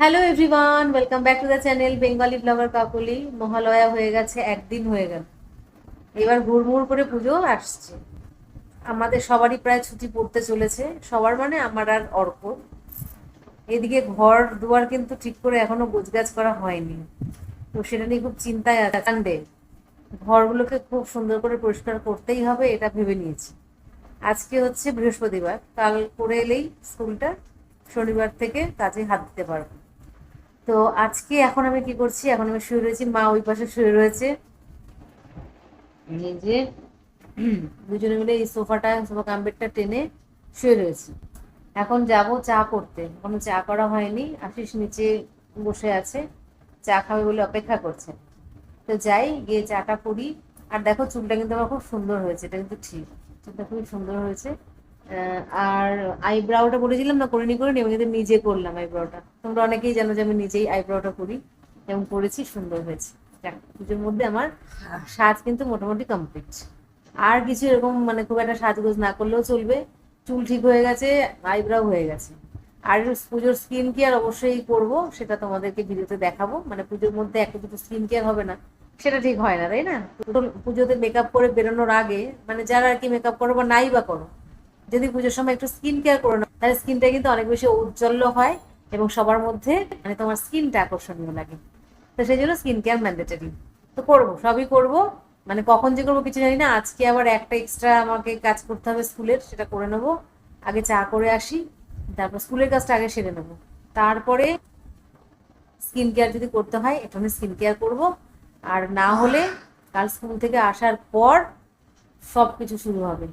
Hello everyone welcome back to the channel Bengali blogger Kakuli Mahalaya হয়ে গেছে, একদিন হয়ে গেল। এবার হুড়মুড় করে পুজো আসছে। আমাদের সবারই প্রায় ছুটি পড়তে চলেছে। সবার মানে আমার আর অর্ক এদিকে ঘর দুয়ার কিন্তু ঠিক করে এখনও গোছগাছ করা হয়নি। তো সেটা নিয়ে খুব চিন্তায় আছে। কাণ্ডে ঘরগুলোকে খুব সুন্দর করে পরিষ্কার করতেই হবে, এটা ভেবে নিয়েছি। আজকে হচ্ছে বৃহস্পতিবার। কাল করে এলেই স্কুলটা শনিবার থেকে কাজে হাত দিতে পারব। তো আজকে এখন আমি কি করছি? এখন আমি শুয়ে রয়েছি, মা ওই পাশে শুয়ে রয়েছে। যে, দুজনে মিলে এই সোফাটা, সোফা কাম্পেটটা টেনে শুয়ে রয়েছি। এখন যাব চা করতে। কোনো চা করা হয়নি। আশিস নিচে বসে আছে। চা খাবে বলে অপেক্ষা করছে। তো যাই, গিয়ে চাটা করি। আর দেখো চুলটা কিন্তু আমার খুব সুন্দর হয়েছে। এটা কিন্তু ঠিক। চুলটা খুবই সুন্দর হয়েছে। আর আইব্রাউটা বলেছিলাম না করিনি করিনি আমি কিন্তু নিজে করলাম আইব্রাউটা তোমরা অনেকেই জানো যে আমি নিজেই আইব্রাউটা করি এবং করেছি সুন্দর হয়েছে। পুজোর মধ্যে আমার সাজ কিন্তু মোটামুটি কমপ্লিট আর কিছু এরকম মানে খুব একটা সাজগোজ না করলেও চলবে। চুল ঠিক হয়ে গেছে আইব্রাউ হয়ে গেছে। আর পুজোর স্কিন কেয়ার অবশ্যই করব সেটা তোমাদেরকে ভিডিওতে দেখাবো। মানে পুজোর মধ্যে একটা দুটো স্কিন কেয়ার হবে না সেটা ঠিক হয় না তাই না? পুজোতে মেকআপ করে বেরোনোর আগে মানে যারা আর কি মেকআপ করো বা নাই বা করো যদি পুজোর সময় একটু স্কিন কেয়ার করো না তাহলে স্কিনটা কিন্তু অনেক বেশি উজ্জ্বল হয় এবং সবার মধ্যে মানে তোমার স্কিনটা আকর্ষণীয় লাগে। তো সেই জন্য স্কিন কেয়ার ম্যান্ডেটারি তো করব, সবই করব। মানে কখন যে করব কিছু জানি না, আজকে আবার একটা এক্সট্রা আমাকে কাজ করতে হবে স্কুলের, সেটা করে নেব। আগে চা করে আসি, তারপর স্কুলের কাজটা আগে সেরে নেব। তারপরে স্কিন কেয়ার যদি করতে হয় একটু স্কিন কেয়ার করব। আর না হলে কাল স্কুল থেকে আসার পর সব কিছু শুরু হবে।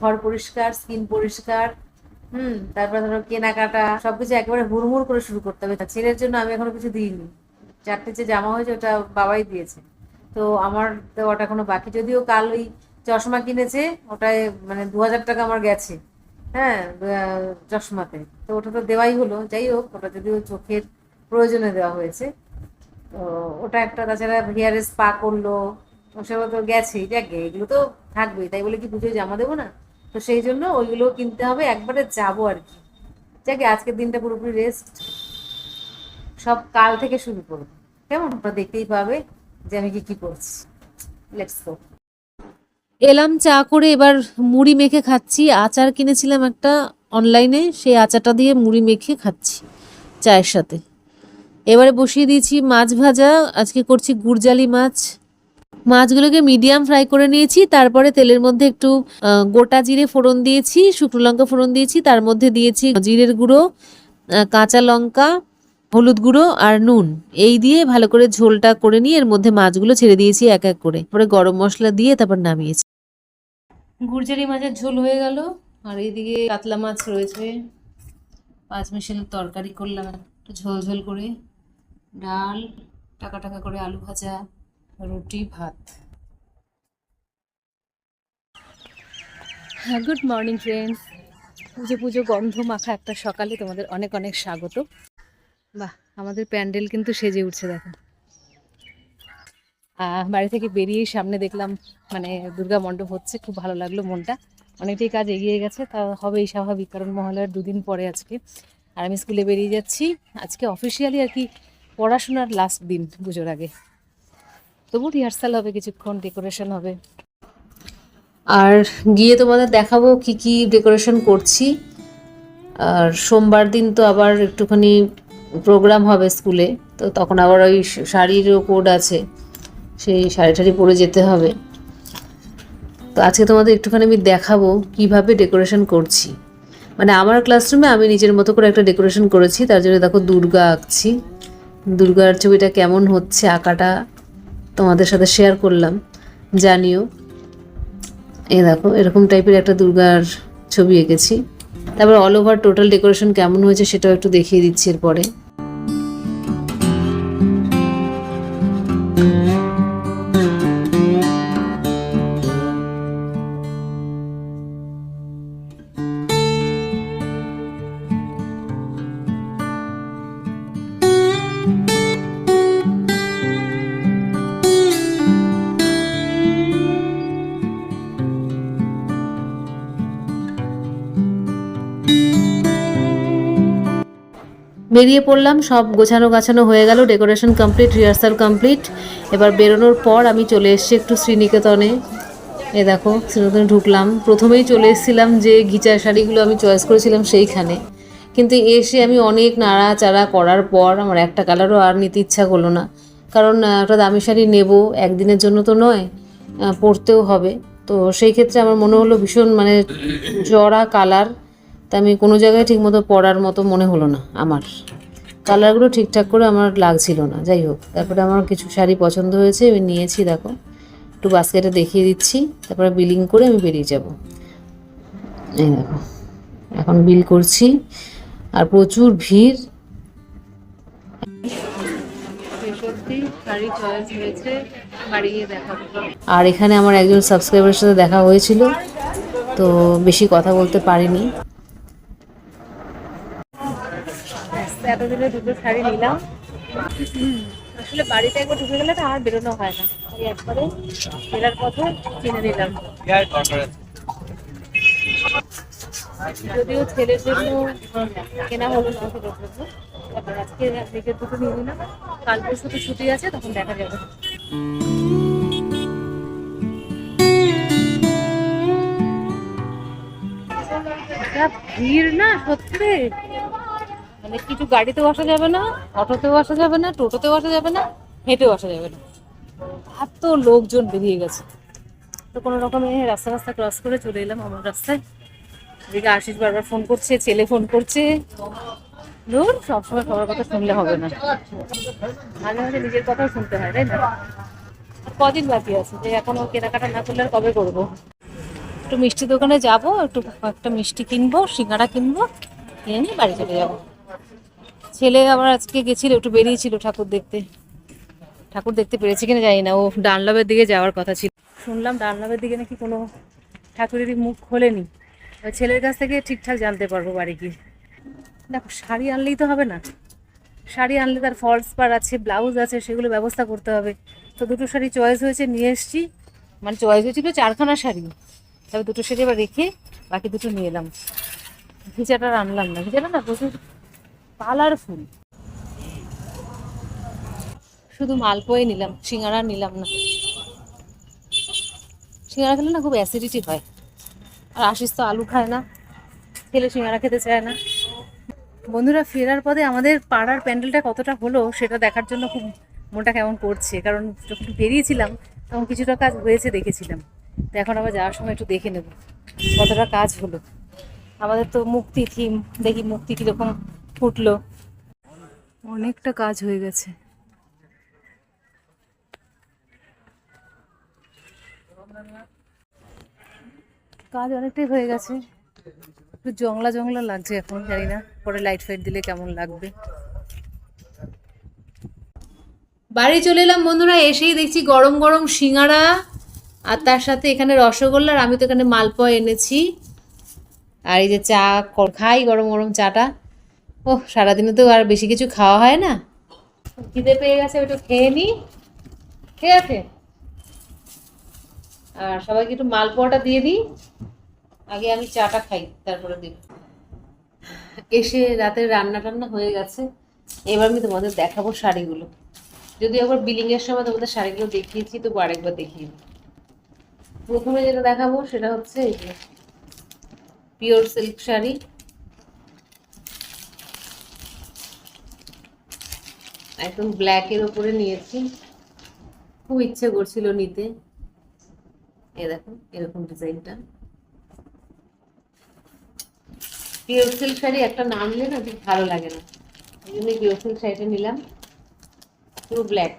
ঘর পরিষ্কার, স্কিন পরিষ্কার, হুম, তারপরে ধরো কেনাকাটা, সবকিছু একেবারে হুড়মুড় করে শুরু করতে হবে। ছেলের জন্য আমি এখনও কিছু দিইনি। চারটে যে জামা হয়েছে, ওটা বাবাই দিয়েছে। তো আমার দেওয়াটা এখনও বাকি। যদিও কাল ওই চশমা কিনেছে, ওটায় মানে দু হাজার টাকা আমার গেছে। হ্যাঁ চশমাতে। তো ওটা তো দেওয়াই হলো। যাই হোক, ওটা যদিও চোখের প্রয়োজনে দেওয়া হয়েছে। তো ওটা একটা, তাছাড়া হেয়ারে স্পা করল ওসব তো গেছেই যাকে এগুলো তো থাকবেই তাই বলে কি পুজোয় জামা দেবো না? তো সেই জন্য ওইগুলো কিনতে হবে, একবারে যাব আর কি। যাকে আজকের দিনটা পুরোপুরি রেস্ট সব কাল থেকে শুরু করব। কেমন? ওটা দেখতেই পাবে যে আমি কি কি করছি। লেটস গো এলাম চা করে এবার মুড়ি মেখে খাচ্ছি। আচার কিনেছিলাম একটা অনলাইনে সেই আচারটা দিয়ে মুড়ি মেখে খাচ্ছি চায়ের সাথে। এবারে বসিয়ে দিয়েছি মাছ ভাজা, আজকে করছি গুড়জালি মাছ। মাছগুলোকে মিডিয়াম ফ্রাই করে নিয়েছি, তারপরে তেলের মধ্যে একটু গোটা জিরে ফোড়ন দিয়েছি, শুকনো লঙ্কা ফোড়ন দিয়েছি, তার মধ্যে দিয়েছি জিরের গুঁড়ো কাঁচা লঙ্কা, হলুদ গুঁড়ো আর নুন। এই দিয়ে ভালো করে ঝোলটা করে নিয়ে এর মধ্যে মাছগুলো ছেড়ে দিয়েছি এক এক করে। পরে গরম মশলা দিয়ে তারপর নামিয়েছি। গুড়জারি মাছের ঝোল হয়ে গেল। আর এইদিকে কাতলা মাছ রয়েছে। পাঁচ মিশালের তরকারি করলাম। একটু ঝোল ঝোল করে। ডাল, টাকা টাকা করে আলু ভাজা। রুটি, ভাত। হ্যাঁ গুড মর্নিং ফ্রেন্ডস পুজো পুজো, গন্ধ, মাখা একটা সকালে তোমাদের অনেক অনেক স্বাগত। বাহ, আমাদের প্যান্ডেল কিন্তু সেজে উঠছে, দেখো। বাড়ি থেকে বেরিয়েই সামনে দেখলাম মানে দুর্গা মণ্ডপ হচ্ছে, খুব ভালো লাগল মনটা। অনেকটাই কাজ এগিয়ে গেছে, তা হবেই স্বাভাবিক, কারণ মহালয়ার দুদিন পরে আজকে। আর আমি স্কুলে বেরিয়ে যাচ্ছি, আজকে অফিসিয়ালি আর কি পড়াশোনার লাস্ট দিন পুজোর আগে। তবু রিহার্সাল হবে, কিছুক্ষণ ডেকোরেশন হবে। আর গিয়ে তোমাদের দেখাবো কি কি ডেকোরেশন করছি। আর সোমবার দিন তো আবার একটুখানি প্রোগ্রাম হবে স্কুলে তো তখন আবার ওই শাড়িরও কোড আছে, সেই শাড়ি টাড়ি পরে যেতে হবে। তো আজকে তোমাদের একটুখানি আমি দেখাবো কীভাবে ডেকোরেশন করছি। মানে আমার ক্লাসরুমে আমি নিজের মতো করে একটা ডেকোরেশন করেছি, তার জন্য দেখো দুর্গা আঁকছি। দুর্গার ছবিটা কেমন হচ্ছে, আঁকাটা তোমাদের সাথে শেয়ার করলাম। জানিও, এই দেখো, এরকম টাইপের একটা দুর্গার ছবি এঁকেছি। তারপর অল ওভার টোটাল ডেকোরেশন কেমন হয়েছে সেটাও একটু দেখিয়ে দিচ্ছি এরপরে। বেরিয়ে পড়লাম, সব গোছানো গাছানো হয়ে গেল ডেকোরেশন কমপ্লিট রিহার্সাল কমপ্লিট এবার বেরোনোর পর আমি চলে এসেছি একটু শ্রীনিকেতনে। এ দেখো, শ্রীনিকেতনে ঢুকলাম। প্রথমেই চলে এসেছিলাম যে ঘিচা শাড়িগুলো আমি চয়েস করেছিলাম সেইখানে। কিন্তু এসে আমি অনেক নাড়াচাড়া করার পর আমার একটা কালারও আর নিতে ইচ্ছা করল না। কারণ একটা দামি শাড়ি নেব, একদিনের জন্য তো নয় পরতেও হবে। তো সেই ক্ষেত্রে আমার মনে হলো ভীষণ মানে জড়া কালার তা আমি কোনো জায়গায় ঠিকমতো পরার মতো মনে হলো না আমার। কালারগুলো ঠিকঠাক করে আমার লাগছিল না যাই হোক। তারপরে আমার কিছু শাড়ি পছন্দ হয়েছে আমি নিয়েছি দেখো। একটু বাস্কেটে দেখিয়ে দিচ্ছি তারপরে বিলিং করে আমি বেরিয়ে যাব। এই দেখো এখন বিল করছি আর প্রচুর ভিড়। আর এখানে আমার একজন সাবস্ক্রাইবারের সাথে দেখা হয়েছিল তো বেশি কথা বলতে পারিনি। এতদিনে দুটো শাড়ি নিলাম। আসলে বাড়িতে একবার ঢুকে গেলে তো আর বেরোনো হয় না। তাই একবারে ফেরার পথে কিনে নিলাম। যদিও ছেলের জন্য কেনা হলো না ছেলের জন্য আজকে নিজের দুটো নিয়ে নিলাম। কাল পরশু তো ছুটি আছে, তখন দেখা যাবে। ভিড় না, সত্যি। মানে কিছু গাড়িতেও আসা যাবে না, অটোতেও আসা যাবে না, টোটোতেও আসা যাবে না, হেঁটেও আসা যাবে না। এত লোকজন বেরিয়ে গেছে। তো কোনো রকমে রাস্তা রাস্তা ক্রস করে চলে এলাম আমার রাস্তায়। এদিকে আশিস বারবার ফোন করছে, ছেলে ফোন করছে। ধর, সবসময় সবার কথা শুনলে হবে না। মাঝে মাঝে নিজের কথাও শুনতে হয়, তাই না? কদিন বাকি আছে যে এখনও কেনাকাটা না করলে আর কবে করব? একটু মিষ্টি দোকানে যাব, একটু একটা মিষ্টি কিনবো সিঙ্গাড়া কিনবো, কিনে নিয়ে বাড়ি চলে যাব। ছেলে আবার আজকে গেছিল, একটু বেরিয়েছিল ঠাকুর দেখতে। ঠাকুর দেখতে পেরেছে কিনা জানি না, ও ডানলবের দিকে যাওয়ার কথা ছিল। শুনলাম ডানলবের দিকে নাকি কোনো ঠাকুরেরই মুখ খোলেনি। ছেলের কাছ থেকে ঠিকঠাক জানতে পারব বাড়ি গিয়ে। দেখো, শাড়ি আনলেই তো হবে না। শাড়ি আনলে তার ফলস পার আছে, ব্লাউজ আছে, সেগুলো ব্যবস্থা করতে হবে। তো দুটো শাড়ি চয়েস হয়েছে, নিয়ে এসছি। মানে চয়েস হয়েছিল চারখানা শাড়ি। তবে দুটো শাড়ি আবার রেখে বাকি দুটো নিয়ে এলাম। ভিজাটা আনলাম না। ভিজাটা না প্রচুর কালারফুল। শুধু মালপোয় নিলাম সিঙ্গারা নিলাম না। সিঙ্গারা খেলে না খুব অ্যাসিডিটি হয়। আর আশিস তো আলু খায় না খেলে সিঙ্গারা খেতে চায় না। বন্ধুরা ফেরার পথে আমাদের পাড়ার প্যান্ডেলটা কতটা হলো সেটা দেখার জন্য খুব মনটা কেমন করছে। কারণ যখন বেরিয়েছিলাম তখন কিছুটা কাজ হয়েছে দেখেছিলাম। তো এখন আবার যাওয়ার সময় একটু দেখে নেব কতটা কাজ হলো। আমাদের তো মুক্তি থিম দেখি মুক্তি কীরকম ফুটলো। অনেকটা কাজ হয়ে গেছে। কাজ অনেকটাই হয়ে গেছে। একটু জংলা জংলা লাগছে এখন, জানি না। পরে লাইট ফাইট দিলে কেমন লাগবে। বাড়ি চলে এলাম বন্ধুরা, এসেই দেখছি গরম গরম সিঙ্গারা আর তার সাথে এখানে রসগোল্লা আর আমি তো এখানে মালপোয়া এনেছি। আর এই যে চা, খাই গরম গরম চাটা। ও সারাদিনে তো আর বেশি কিছু খাওয়া হয় না। খিদে পেয়ে গেছে, একটু খেয়ে নিই ঠিক আছে। আর সবাইকে একটু মালপোয়াটা দিয়ে দিই। আগে আমি চাটা খাই, তারপরে দিব এসে রাতের রান্না টান্না হয়ে গেছে। এবার আমি তোমাদের দেখাবো শাড়িগুলো। যদি একবার বিলিং এর সময় তোমাদের শাড়িগুলো দেখিয়েছি, তো আরেকবার দেখিয়ে। প্রথমে যেটা দেখাবো, সেটা হচ্ছে এই যে পিওর সিল্ক শাড়ি। একদম ব্ল্যাকের ওপরে নিয়েছি। খুব ইচ্ছে করছিল নিতে। এ দেখো, এরকম ডিজাইনটা। পিওর সিল্ক শাড়ি একটা নাম নিলে না ঠিক ভালো লাগে না। এই জন্য পিওর সিল্ক শাড়িটা নিলাম। পুরো ব্ল্যাক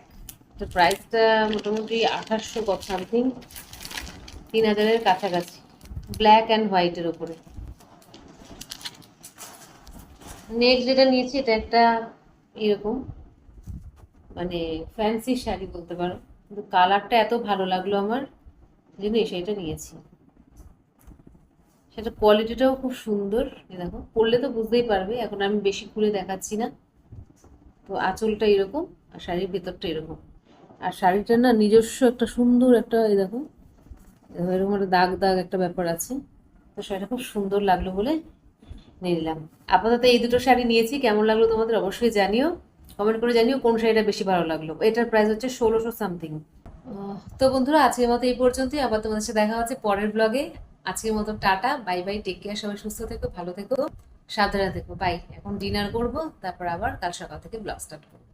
তো প্রাইসটা মোটামুটি আঠাশশো কত সামথিং তিন হাজারের কাছাকাছি। ব্ল্যাক অ্যান্ড হোয়াইটের ওপরে নেক্সট যেটা নিয়েছি, এটা একটা এরকম। মানে ফ্যান্সি শাড়ি বলতে পারো। কিন্তু কালারটা এত ভালো লাগল আমার জন্য এই শাড়িটা নিয়েছি। সেটা কোয়ালিটিটাও খুব সুন্দর দেখো। পরলে তো বুঝতেই পারবে, এখন আমি বেশি খুলে দেখাচ্ছি না। তো আঁচলটা এরকম, আর শাড়ির ভেতরটা এরকম। আর শাড়িটা না নিজস্ব একটা সুন্দর একটা, এই দেখো এরকম একটা দাগ দাগ একটা ব্যাপার আছে। তো শাড়িটা খুব সুন্দর লাগল বলে নিয়ে নিলাম। আপাতত এই দুটো শাড়ি নিয়েছি, কেমন লাগল তোমাদের অবশ্যই জানিও। কমেন্ট করে জানিও কোন শাড়িটা বেশি ভালো লাগল। এটার প্রাইস হচ্ছে ষোলোশো সামথিং তো বন্ধুরা আজকের মতো এই পর্যন্তই। আবার তোমাদের সাথে দেখা হচ্ছে পরের ব্লগে আজকের মতো tata bye bye take care সবাই সুস্থ থেকো ভালো থেকো সাবধানে থেকো বাই এখন ডিনার করব তারপর আবার কাল সকাল থেকে ব্লগ স্টার্ট করব।